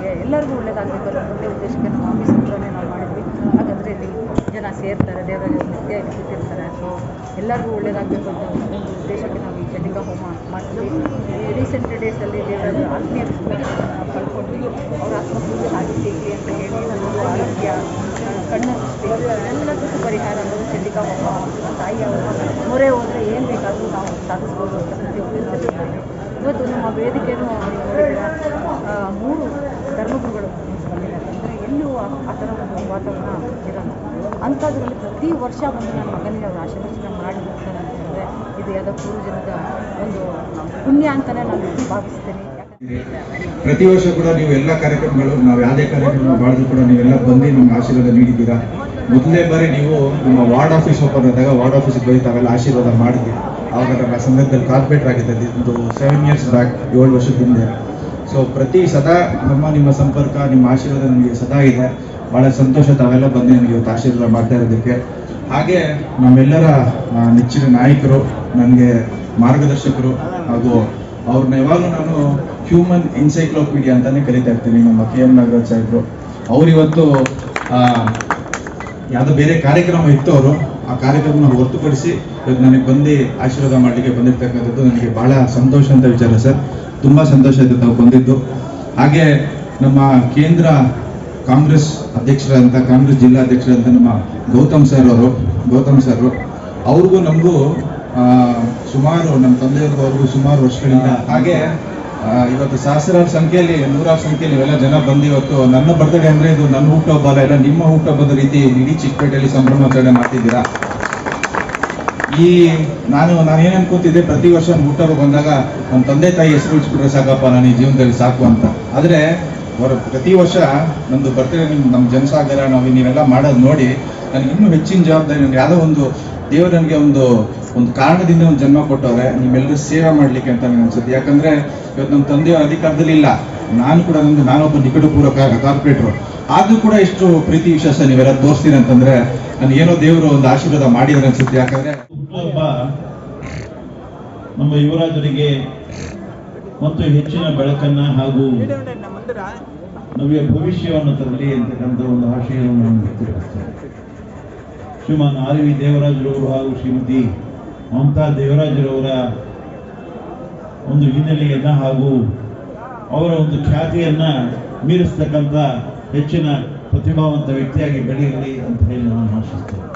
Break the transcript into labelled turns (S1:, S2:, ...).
S1: ಒಳ್ಳೆಯದಾಗಲಿ ಎಲ್ಲರಿಗೂ ಒಳ್ಳೆಯದಾಗಬೇಕು ಅನ್ನೋ ಒಂದೇ ಉದ್ದೇಶಕ್ಕೆ ನಮ್ಮ ಆಫೀಸ್ ಹತ್ರನೇ ನಾವು ಮಾಡಿದ್ವಿ. ಹಾಗಾದರೆ ಇಲ್ಲಿ ಜನ ಸೇರ್ತಾರೆ ದೇವರ ನಿತ್ಯ ಕೂತಿರ್ತಾರೆ ಸೊ ಎಲ್ಲರಿಗೂ ಒಳ್ಳೆಯದಾಗಬೇಕು ಅಂತ ಒಂದು ಉದ್ದೇಶಕ್ಕೆ ನಾವು ಈ ಚಂಡಿಕ ಹೋಮ ಮಾಡ್ತೀವಿ. ರೀಸೆಂಟ್ ಡೇಸಲ್ಲಿ ದೇವರ ಆತ್ಮೀಯ ನಾವು ಕಳ್ಕೊಂಡ್ವಿ ಅವ್ರ ಆತ್ಮ ಪೂಜೆ ಆಗಿ ಅಂತ ಹೇಳಿ ನಮ್ಮದು ಆರೋಗ್ಯ, ಕಣ್ಣು ಎಲ್ಲದಕ್ಕೂ ಪರಿಹಾರ ಅನ್ನೋದು ಚಂಡಿಕ ಹೋಮ ತಾಯಿಯ ಹೋಮ. ಮೊರೆ ಹೋದರೆ ಏನು ಬೇಕಾದರೂ ನಾವು ಸಾಧಿಸ್ತೀವಿ ಆ ಥರ ಒಂದು ವಾತಾವರಣ ಇರಲ್ಲ ಅಂಥದ್ರಲ್ಲಿ ಪ್ರತಿ ವರ್ಷ ಬಂದು ನನ್ನ ಮಗನಿಗೆ ಅವರು ಆಶೀರ್ವಚನ ಮಾಡಿ ಹೋಗ್ತಾರೆ ಅಂತಂದರೆ ಇದು ಯಾವುದೋ ಪೂರ್ವಜನದ ಒಂದು ಪುಣ್ಯ ಅಂತಲೇ ನಾನು ಭಾವಿಸ್ತೀನಿ.
S2: ಪ್ರತಿ ವರ್ಷ ಕೂಡ ನೀವು ಎಲ್ಲ ಕಾರ್ಯಕ್ರಮಗಳು, ನಾವು ಯಾವುದೇ ಕಾರ್ಯಕ್ರಮ ಮಾಡಿದ್ರು ಕೂಡ ನೀವೆಲ್ಲ ಬಂದು ನಮ್ಗೆ ಆಶೀರ್ವಾದ ನೀಡಿದ್ದೀರಾ? ಮೊದಲನೇ ಬಾರಿ ನೀವು ನಮ್ಮ ವಾರ್ಡ್ ಆಫೀಸ್ ಓಪನ್ ಆದಾಗ ವಾರ್ಡ್ ಆಫೀಸಿಗೆ ಬಂದು ತಾವೆಲ್ಲ ಆಶೀರ್ವಾದ ಮಾಡಿದ್ವಿ ಆವಾಗ ನಮ್ಮ ಸಂದರ್ಭದಲ್ಲಿ ಕಾರ್ಪೊರೇಟರ್ ಆಗಿದ್ದಲ್ಲಿ ಒಂದು ಸೆವೆನ್ ಇಯರ್ಸ್ ಬ್ಯಾಕ್ ಏಳು ವರ್ಷದ ಹಿಂದೆ. ಸೊ ಪ್ರತಿ ಸದಾ ನಮ್ಮ ನಿಮ್ಮ ಸಂಪರ್ಕ, ನಿಮ್ಮ ಆಶೀರ್ವಾದ ನನಗೆ ಸದಾ ಇದೆ. ಭಾಳ ಸಂತೋಷ ತಾವೆಲ್ಲ ಬಂದು ನನಗೆ ಇವತ್ತು ಆಶೀರ್ವಾದ ಮಾಡ್ತಾ ಇರೋದಕ್ಕೆ. ಹಾಗೆ ನಮ್ಮೆಲ್ಲರ ನೆಚ್ಚಿನ ನಾಯಕರು, ನನಗೆ ಮಾರ್ಗದರ್ಶಕರು ಹಾಗೂ ಅವ್ರನ್ನ ಯಾವಾಗಲೂ ನಾನು ಹ್ಯೂಮನ್ ಎನ್ಸೈಕ್ಲೋಪೀಡಿಯಾ ಅಂತಾನೆ ಕರಿತಾ ಇರ್ತೀನಿ, ನಮ್ಮ ಕೆ ಎಂ ನಾಗರಾಜ್ ಸಾಹೇಬ್ರು. ಅವರಿವತ್ತು ಯಾವುದೋ ಬೇರೆ ಕಾರ್ಯಕ್ರಮ ಇತ್ತು ಅವರು, ಆ ಕಾರ್ಯಕ್ರಮನ ಹೊರತುಪಡಿಸಿ ಇವತ್ತು ನನಗೆ ಬಂದು ಆಶೀರ್ವಾದ ಮಾಡಲಿಕ್ಕೆ ಬಂದಿರ್ತಕ್ಕಂಥದ್ದು ನನಗೆ ಬಹಳ ಸಂತೋಷ ಅಂತ ವಿಚಾರ ಸರ್. ತುಂಬಾ ಸಂತೋಷ ಆಯ್ತು ತಾವು ಬಂದಿದ್ದು. ಹಾಗೆ ನಮ್ಮ ಕೇಂದ್ರ ಕಾಂಗ್ರೆಸ್ ಅಧ್ಯಕ್ಷರಂತ ಕಾಂಗ್ರೆಸ್ ಜಿಲ್ಲಾ ಅಧ್ಯಕ್ಷರಂತ ನಮ್ಮ ಗೌತಮ್ ಸರ್ ಅವರು, ಗೌತಮ್ ಸರ್ ಅವ್ರಿಗೂ ನಮಗೂ ಸುಮಾರು ನಮ್ಮ ತಂದೆಯವ್ರಿಗೂ ಅವ್ರಿಗೂ ಸುಮಾರು ವರ್ಷಗಳಿಂದ ಹಾಗೆ ಇವತ್ತು ಸಹಸ್ರಾರು ಸಂಖ್ಯೆಯಲ್ಲಿ, ನೂರಾರು ಸಂಖ್ಯೆಯಲ್ಲಿ ಇವೆಲ್ಲ ಜನ ಬಂದು ಇವತ್ತು ನನ್ನ ಬರ್ತಡೇ ಅಂದ್ರೆ ಇದು ನನ್ನ ಹುಟ್ಟುಹಬ್ಬ ಅಲ್ಲ ಇಲ್ಲ ನಿಮ್ಮ ಹುಟ್ಟುಹಬ್ಬದ ರೀತಿ ಇಡೀ ಚಿಕ್ಕಪೇಟೆಯಲ್ಲಿ ಸಂಭ್ರಮಾಚರಣೆ ಮಾಡ್ತಿದ್ದೀರಾ? ಈ ನಾನು ನಾನು ಏನ್ ಅನ್ಕೋತಿದ್ದೆ ಪ್ರತಿ ವರ್ಷ ಹುಟ್ಟೋರು ಬಂದಾಗ ನಮ್ಮ ತಂದೆ ತಾಯಿ ಹೆಸರು ಉಳಿಸ್ಬಿಟ್ರೆ ಸಾಕಪ್ಪ, ನಾನು ಈ ಜೀವನದಲ್ಲಿ ಸಾಕು ಅಂತ. ಆದ್ರೆ, ಅವರು ಪ್ರತಿ ವರ್ಷ ನಮ್ದು ಬರ್ತಡೇ ನಿಮ್ ನಮ್ಮ ಜನಸಾಗರ, ನಾವು ನೀವೆಲ್ಲ ಮಾಡೋದು ನೋಡಿ, ನನಗೆ ಇನ್ನೂ ಹೆಚ್ಚಿನ ಜವಾಬ್ದಾರಿ, ನನಗೆ ಯಾವುದೋ ಒಂದು ದೇವರು ನನಗೆ ಒಂದು ಒಂದು ಕಾರಣದಿಂದ ಒಂದು ಜನ್ಮ ಕೊಟ್ಟವ್ರೆ, ನಿಮ್ಮೆಲ್ಲರೂ ಸೇವೆ ಮಾಡ್ಲಿಕ್ಕೆ ಅಂತ ನನಗೆ ಅನ್ಸುತ್ತೆ. ಯಾಕಂದ್ರೆ ಇವತ್ತು ನಮ್ಮ ತಂದೆ ಅಧಿಕಾರದಲ್ಲಿ ಇಲ್ಲ. ನಾನು ಕೂಡ ನಮ್ಮದು ನಾನೊಬ್ಬ ನಿಕಟಪೂರ್ವಕ ಕಾರ್ಪೊರೇಟ್ರು ಆದ್ರೂ ಕೂಡ ಎಷ್ಟು ಪ್ರೀತಿ ವಿಶ್ವಾಸ ನೀವೆಲ್ಲ ತೋರಿಸ್ತೀನಿ ಅಂತಂದ್ರೆ ಏನೋ ದೇವರು ಒಂದು ಆಶೀರ್ವಾದ ಮಾಡಿದ್ರೆ ಅನ್ಸುತ್ತೆ. ಯಾಕಂದ್ರೆ
S3: ಹುಟ್ಟುಹಬ್ಬ ನಮ್ಮ ಯುವರಾಜರಿಗೆ ಮತ್ತು ಹೆಚ್ಚಿನ ಬೆಳಕನ್ನ ಹಾಗೂ ನವ್ಯ ಭವಿಷ್ಯವನ್ನು ತರಲಿ ಅಂತಕ್ಕಂಥ ಒಂದು ಆಶಯವನ್ನು ಶ್ರೀಮಾನ್ ಆರ್ ವಿ ದೇವರಾಜರವರು ಹಾಗೂ ಶ್ರೀಮತಿ ಮಮತಾ ದೇವರಾಜರವರ ಒಂದು ಹಿನ್ನೆಲೆಯನ್ನ ಹಾಗೂ ಅವರ ಒಂದು ಖ್ಯಾತಿಯನ್ನ ಮೀರಿಸ್ತಕ್ಕಂಥ ಹೆಚ್ಚಿನ ಪ್ರತಿಭಾವಂತ ವ್ಯಕ್ತಿಯಾಗಿ ಬೆಳೆಯಲಿ ಅಂತ ಹೇಳಿ ನಾನು ಆಶಿಸ್ತೇನೆ.